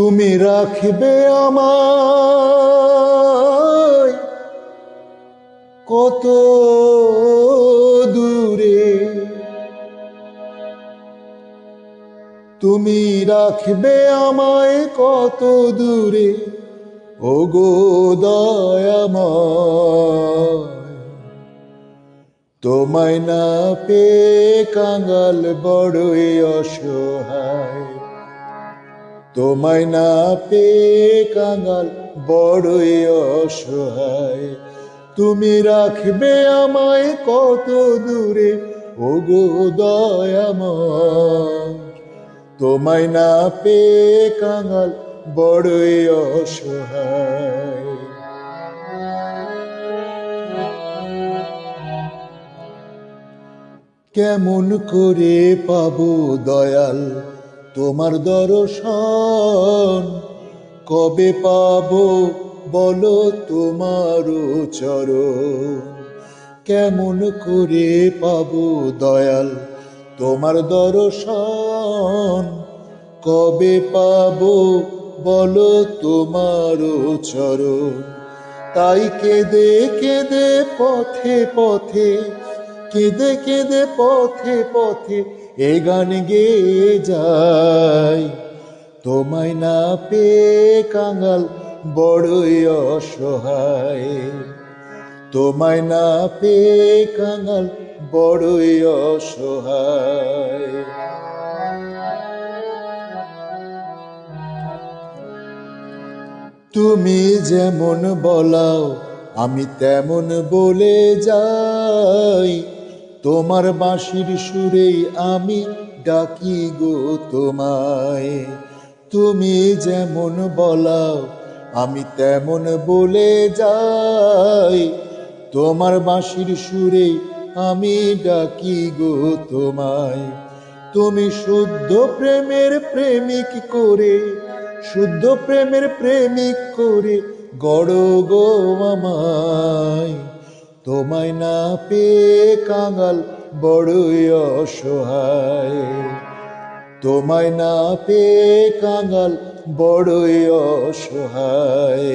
তুমি রাখবে আমায়। কত দূরে। তুমি রাখবে আমায় কত দূরে। ও গো তোমায় না পে কাঙ্গাল বড়ই অসহায়। তোমায় না পে কাঙ্গাল বড়ই অসহায়। তুমি রাখবে আমায় কত দূরে ও গো দয়াময়। তোমায় না পে কাঙ্গাল বড়ই অসহায়। কেমন করে পাবো দয়াল? তোমার দর্শন কবে পাবো বলো তোমার চরণ। কেমন করে পাবো দয়াল তোমার দর্শন কবে পাব বলো তোমার চরণ। তাই কেঁদে কেঁদে পথে পথে, কেঁদে কেঁদে পথে পথে এ গান গেয়ে যায় তোমায় না পে কাঙাল বড়ই অসহায়। তোমায় না পে কাঙাল বড়ই অসহায়। তুমি যেমন বলাও, আমি তেমন বলে যাই। তোমার বাঁশির সুরেই আমি ডাকি গো তোমায়। তুমি যেমন বলাও, আমি তেমন বলে যাই। তোমার বাঁশির সুরে আমি ডাকি গো তোমায়। তুমি শুদ্ধ প্রেমের প্রেমিক করে, শুদ্ধ প্রেমের প্রেমিক করে গড় গো আমায়। তোমায় না পে কাঙ্গাল বড়ই অসহায়। তোমায় না পে কাঙ্গাল বড়ই অসহায়।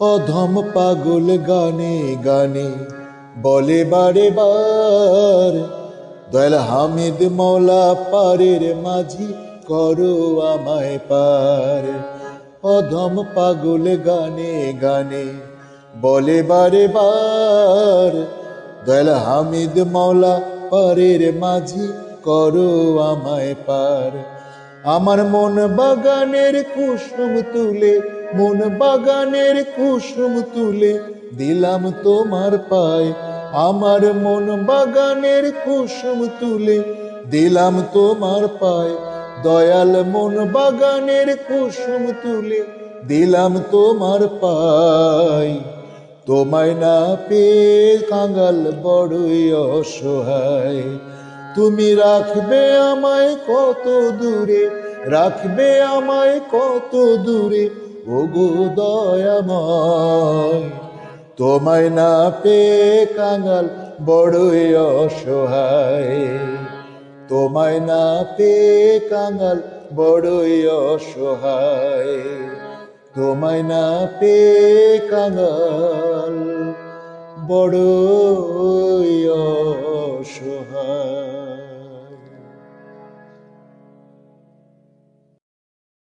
অধম পাগল গানে গানে বলে বারে বার, দয়াল হামিদ মৌলা পারের মাঝি করো আমায় পার। অধম পাগল গানে গানে বলে বারে বার, দয়াল হামিদ মৌলা পারের মাঝি, করো আমায় পার। আমার মন বাগানের কুসুম তুলে, মন বাগানের কুসুম তুলে দিলাম তোমার পায়। আমার মন বাগানের কুসুম তুলে দিলাম তোমার পায়। দয়াল মন বাগানের কুসুম তুলে দিলাম তোমার পাই। তোমায় না পে কাঙ্গাল বড়ই অসহায়। তুমি রাখবে আমায় কত দূরে, রাখবে আমায় কত দূরে ও গো দয়াময়। তোমায় না পে কাঙ্গাল বড়ই অসহায়। তোমায় না পে কাঙ্গাল বড়ই অসহায়। তোমায় না পে বড়ই অসহায়